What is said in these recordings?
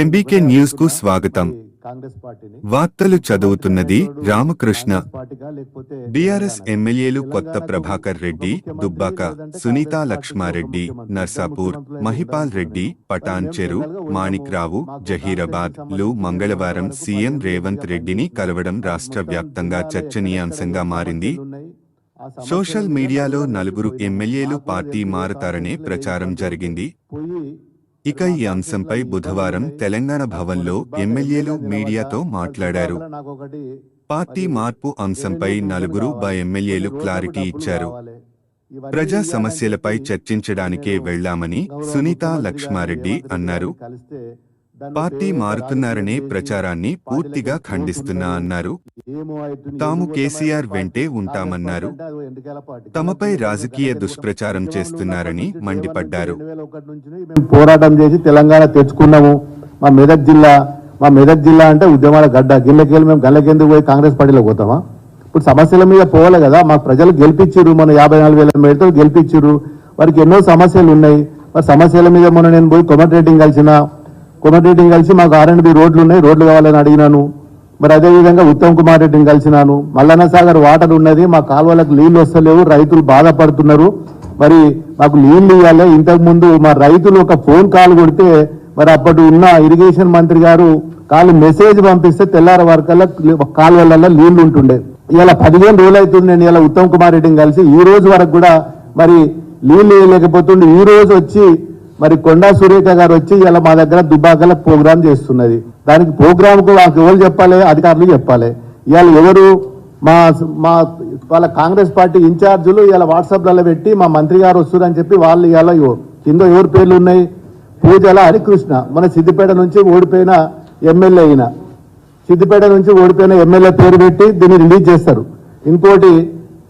MBK న్యూస్కు స్వాగతం. వార్తలు చదువుతున్నది రామకృష్ణ. బీఆర్ఎస్ ఎమ్మెల్యేలు కొత్త ప్రభాకర్ రెడ్డి దుబ్బాక సునీతా లక్ష్మారెడ్డి నర్సాపూర్ మహిపాల్ రెడ్డి పటాన్ చెరు మాణిక్రావు జహీరాబాద్లు మంగళవారం సీఎం రేవంత్ రెడ్డిని కలవడం రాష్ట్ర వ్యాప్తంగా చర్చనీయాంశంగా మారింది. సోషల్ మీడియాలో నలుగురు ఎమ్మెల్యేలు పార్టీ మారతారనే ప్రచారం జరిగింది. ఇక ఈ అంశంపై బుధవారం తెలంగాణ భవన్లో ఎమ్మెల్యేలు మీడియాతో మాట్లాడారు. పార్టీ మార్పు అంశంపై నలుగురు బ ఎమ్మెల్యేలు క్లారిటీ ఇచ్చారు. ప్రజా సమస్యలపై చర్చించడానికే వెళ్ళామని సునీత లక్ష్మారెడ్డి అన్నారు. పార్టీ మారుతున్నారనే ప్రచారాన్ని పూర్తిగా ఖండిస్తున్నా అన్నారు. తాము కేసీఆర్ వెంటే ఉంటామన్నారు. తమపై రాజకీయ దుష్ప్రచారం చేస్తున్నారని మండిపడ్డారు. పోరాటం చేసి తెలంగాణ తెచ్చుకున్నాము. మా మెదక్ జిల్లా మా మెదక్ జిల్లా అంటే ఉద్యమాల గడ్డ. గిల్లకెళ్ళి మేము గల్లకెందుకు పోయి కాంగ్రెస్ పార్టీలో పోతామా? ఇప్పుడు సమస్యల మీద పోవాలి కదా. మా ప్రజలు గెలిపించారు మన యాభై నాలుగు వేల మేడతో గెలిపించారు వారికి ఎన్నో సమస్యలు ఉన్నాయి. మరి సమస్యల మీద మొన్న నేను పోయి కొమటిరెడ్డిని కలిసిన కోమటిరెడ్డిని కలిసి మాకు ఆర్ అండ్ బి రోడ్లు ఉన్నాయి రోడ్లు కావాలని అడిగినాను. మరి అదే విధంగా ఉత్తమ్ కుమార్ రెడ్డిని కలిసినాను. మల్లన్న సాగర్ వాటర్ ఉన్నది మా కాలువలకు నీళ్ళు వస్తలేవు రైతులు బాధపడుతున్నారు. మరి మాకు నీళ్ళు ఇవ్వాలి. ఇంతకుముందు మా రైతులు ఒక ఫోన్ కాల్ కొడితే మరి అప్పటి ఉన్న ఇరిగేషన్ మంత్రి గారు కాలు మెసేజ్ పంపిస్తే తెల్లార వరకల్లా కాలువలలో నీళ్ళు ఉంటుండే. ఇలా పదిహేను రోజులు అవుతుంది నేను ఇలా ఉత్తమ్ కుమార్ రెడ్డిని కలిసి ఈ రోజు వరకు కూడా మరి నీళ్ళు ఇవ్వలేకపోతుండే. ఈ రోజు వచ్చి మరి కొండా సురేఖ గారు వచ్చి ఇలా మా దగ్గర దుబ్బాకల ప్రోగ్రామ్ చేస్తున్నది. దానికి ప్రోగ్రామ్కు వాళ్ళకి ఎవరు చెప్పాలి? అధికారులు చెప్పాలి. ఇవాళ ఎవరు? మా మా వాళ్ళ కాంగ్రెస్ పార్టీ ఇన్ఛార్జీలు ఇలా వాట్సాప్లలో పెట్టి మా మంత్రి గారు వస్తున్నారని చెప్పి వాళ్ళు ఇలా కింద ఎవరి పేర్లు ఉన్నాయి పూజల హరికృష్ణ. మన సిద్దిపేట నుంచి ఓడిపోయిన ఎమ్మెల్యే అయిన సిద్దిపేట నుంచి ఓడిపోయిన ఎమ్మెల్యే పేరు పెట్టి దీన్ని రిలీజ్ చేస్తారు. ఇంకోటి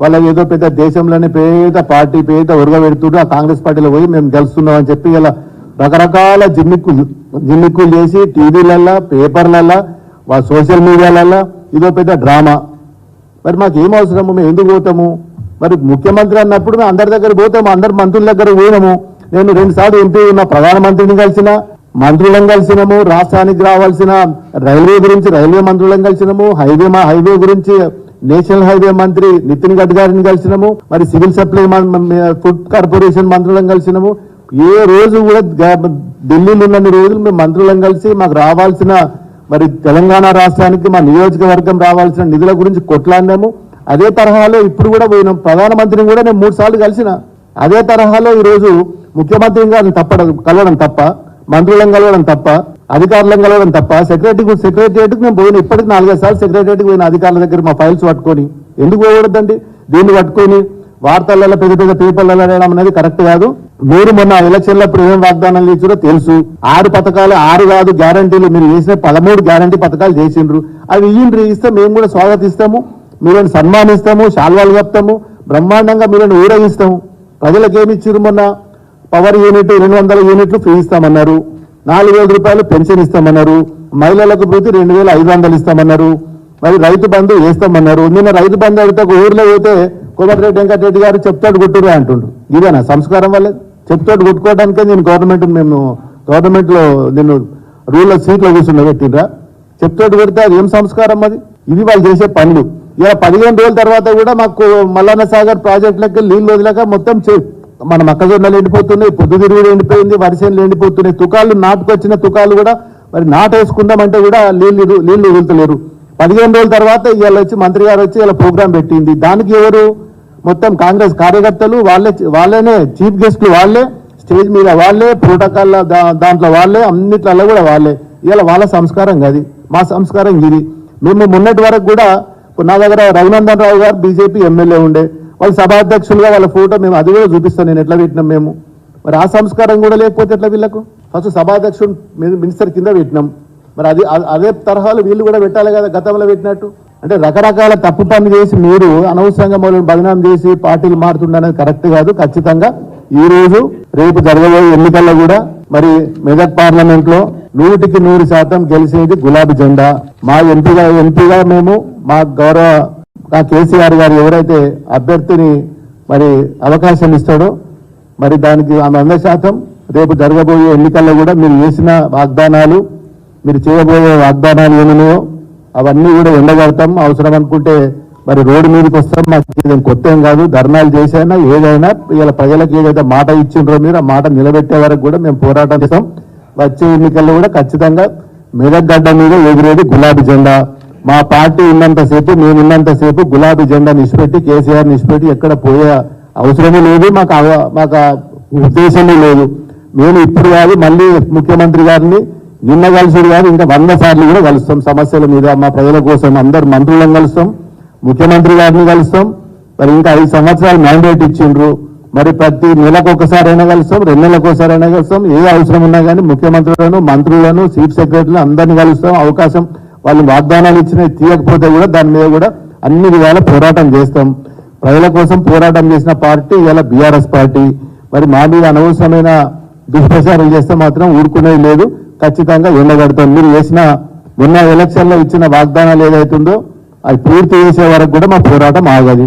వాళ్ళకి ఏదో పెద్ద దేశంలోనే పేద పార్టీ పేద ఉరగ పెడుతుంటే ఆ కాంగ్రెస్ పార్టీలో పోయి మేము గెలుస్తున్నాం అని చెప్పి ఇలా రకరకాల జిమ్మిక్కులు జిమ్మిక్కులు చేసి టీవీలల్లా పేపర్లల్లా వాళ్ళ సోషల్ మీడియాలల్లా ఇదో పెద్ద డ్రామా. మరి మాకు ఏం అవసరము? మేము ఎందుకు పోతాము? మరి ముఖ్యమంత్రి అన్నప్పుడు మేము అందరి దగ్గర పోతాము అందరి మంత్రుల దగ్గర పోయినాము. నేను రెండుసార్లు ఎంపీ ఉన్న ప్రధానమంత్రిని కలిసిన మంత్రులను కలిసినాము రాష్ట్రానికి రావాల్సిన రైల్వే గురించి రైల్వే మంత్రులను కలిసినాము హైవే మా హైవే గురించి నేషనల్ హైవే మంత్రి నితిన్ గడ్కరీని కలిసినాము మరి సివిల్ సప్లై ఫుడ్ కార్పొరేషన్ మంత్రులను కలిసినాము. ఏ రోజు కూడా ఢిల్లీలో ఉన్న రోజులు మేము మంత్రులను కలిసి మాకు రావాల్సిన మరి తెలంగాణ రాష్ట్రానికి మా నియోజకవర్గం రావాల్సిన నిధుల గురించి కొట్లాడినాము. అదే తరహాలో ఇప్పుడు కూడా పోయినాం. ప్రధానమంత్రిని కూడా నేను మూడు సార్లు కలిసిన. అదే తరహాలో ఈ రోజు ముఖ్యమంత్రిని గారిని తప్పడం కలవడం తప్ప మంత్రులను కలవడం తప్ప అధికారులను కలవడం తప్ప సెక్రటరీ సెక్రటరియట్కి నేను పోయిన ఇప్పటికి నాలుగైదు సార్లు సెక్రటరియట్కి పోయిన అధికారుల దగ్గర మా ఫైల్స్ పట్టుకొని ఎందుకు పోకూడదండి? దీన్ని పట్టుకొని వార్తలలో పెద్ద పెద్ద పేపర్లలో రాయడం అనేది కరెక్ట్ కాదు. మీరు మొన్న ఎలక్షన్లో ఏం వాగ్దానాలు చేసారో తెలుసు. ఆరు పథకాలు ఆరు కాదు గ్యారంటీలు మీరు చేసిన పదమూడు గ్యారంటీ పథకాలు చేసిండ్రు. అవి ఇయ్యండ్రి ఇస్తే మేము కూడా స్వాగతిస్తాము. మీరని సన్మానిస్తాము శాల్వాలు కప్తాము. బ్రహ్మాండంగా మీరని ఊరేగిస్తాము. ప్రజలకు ఏమి ఇచ్చారు మొన్న? పవర్ యూనిట్ రెండు వందల యూనిట్లు ఫ్రీ ఇస్తామన్నారు. నాలుగు వేల రూపాయలు పెన్షన్ ఇస్తామన్నారు. మహిళలకు ప్రతి రెండు వేల ఐదు వందలు ఇస్తామన్నారు. మరి రైతు బంధు వేస్తామన్నారు. నిన్న రైతు బంధు అడిగితే ఒక ఊర్లో పోతే కోమటిరెడ్డి వెంకటరెడ్డి గారు చెప్తాడు కొట్టురా అంటుండ్రు ఇదేనా? సంస్కారం వల్లే? చెప్తాడు కొట్టుకోవడానికే నేను గవర్నమెంట్ మేము గవర్నమెంట్లో నేను రూల్ సీట్లో కూర్చున్న పెట్టిండ్రా? చెప్తాడు కొడితే అది ఏం సంస్కారం అది? ఇది వాళ్ళు చేసే పనులు. ఇలా పదిహేను రోజుల తర్వాత కూడా మాకు మల్లన్న సాగర్ ప్రాజెక్టులకి నీళ్ళు వదిలేక మొత్తం చే- మన మొక్కజొన్నలు ఎండిపోతున్నాయి పొద్దుతిరుగుడు ఎండిపోయింది వరిసేనులు ఎండిపోతున్నాయి తుకాలు నాటుకొచ్చిన తుకాలు కూడా మరి నాటేసుకుందామంటే కూడా నీళ్ళు నీళ్ళు వదులుతలేరు పదిహేను రోజుల తర్వాత ఇవాళ వచ్చి మంత్రి గారు వచ్చి ఇలా ప్రోగ్రాం పెట్టింది. దానికి ఎవరు? మొత్తం కాంగ్రెస్ కార్యకర్తలు వాళ్ళే వాళ్ళనే చీఫ్ గెస్ట్లు వాళ్ళే స్టేజ్ మీద వాళ్ళే ప్రోటోకాల్ దాంట్లో వాళ్ళే అన్నిట్లలో కూడా వాళ్ళే. ఇలా వాళ్ళ సంస్కారం కాదు మా సంస్కారం ఇది. మేము మొన్నటి వరకు కూడా నా దగ్గర రఘునందన్ రావు గారు బీజేపీ ఎమ్మెల్యే ఉండే. వాళ్ళ సభాధ్యక్షులుగా వాళ్ళ ఫోటో మేము అది కూడా చూపిస్తాం. నేను ఎట్లా పెట్టినాం మేము? మరి ఆ సంస్కారం కూడా లేకపోతే ఎట్లా వీళ్ళకు? ఫస్ట్ సభాధ్యక్షుడు మినిస్టర్ కింద పెట్టినాం. మరి అది అదే తరహాలు వీళ్ళు కూడా పెట్టాలి కదా గతంలో పెట్టినట్టు? అంటే రకరకాల తప్పు పనులు చేసి మీరు అనవసరంగా మొదలు బదనాం చేసి పార్టీలు మారుతుండనేది కరెక్ట్ కాదు ఖచ్చితంగా. ఈ రోజు రేపు జరగబోయే ఎన్నికల్లో కూడా మరి మెదక్ పార్లమెంట్లో నూటికి నూరు శాతం గెలిచేది గులాబీ జెండా. మా ఎంపీగా ఎంపీగా మేము మా గౌరవ ఆ కేసీఆర్ గారు ఎవరైతే అభ్యర్థిని మరి అవకాశం ఇస్తాడో మరి దానికి ఆమె వంద శాతం రేపు జరగబోయే ఎన్నికల్లో కూడా మీరు చేసిన వాగ్దానాలు మీరు చేయబోయే వాగ్దానాలు ఏమన్నాయో అవన్నీ కూడా ఎండగడతాం. అవసరం అనుకుంటే మరి రోడ్డు మీదకి వస్తాం. మాకు ఇదేం కొత్త ఏం కాదు. ధర్నాలు చేసైనా ఏదైనా ఇలా ప్రజలకు ఏదైతే మాట ఇచ్చిండ్రో మీరు ఆ మాట నిలబెట్టే వరకు కూడా మేము పోరాటం చేస్తాం. వచ్చే ఎన్నికల్లో కూడా ఖచ్చితంగా మెదక్ గడ్డ మీద ఎగిరేది గులాబీ జెండా. మా పార్టీ ఉన్నంతసేపు మేమున్నంతసేపు గులాబీ జెండా నిష్పెట్టి కేసీఆర్ నిష్పెట్టి ఎక్కడ పోయే అవసరమే లేదు. మాకు అవ- మాకు ఉద్దేశమే లేదు. మేము ఇప్పుడు కాదు మళ్ళీ ముఖ్యమంత్రి గారిని నిన్న కలిసి కాదు ఇంకా వంద సార్లు కూడా కలుస్తాం. సమస్యల మీద మా ప్రజల కోసం అందరు మంత్రులను కలుస్తాం. ముఖ్యమంత్రి గారిని కలుస్తాం. మరి ఇంకా ఐదు సంవత్సరాలు మ్యాండేట్ ఇచ్చిండ్రు. మరి ప్రతి నెలకు ఒకసారైనా కలుస్తాం రెండు నెలలకు ఒకసారైనా కలుస్తాం. ఏ అవసరం ఉన్నా కానీ ముఖ్యమంత్రులను మంత్రులను చీఫ్ సెక్రటరీలు అందరినీ కలుస్తాం. అవకాశం వాళ్ళు వాగ్దానాలు ఇచ్చిన తీయకపోతే కూడా దాని మీద కూడా అన్ని విధాల పోరాటం చేస్తాం. ప్రజల కోసం పోరాటం చేసిన పార్టీ ఇలా బీఆర్ఎస్ పార్టీ. మరి మా మీద అనవసరమైన దుష్ప్రచారం చేస్తే మాత్రం ఊరుకునేది లేదు. ఖచ్చితంగా ఎండగడతాం. మీరు చేసిన మొన్న ఎలక్షన్లో ఇచ్చిన వాగ్దానాలు ఏదైతుందో అది పూర్తి చేసే వరకు కూడా మా పోరాటం ఆగదు.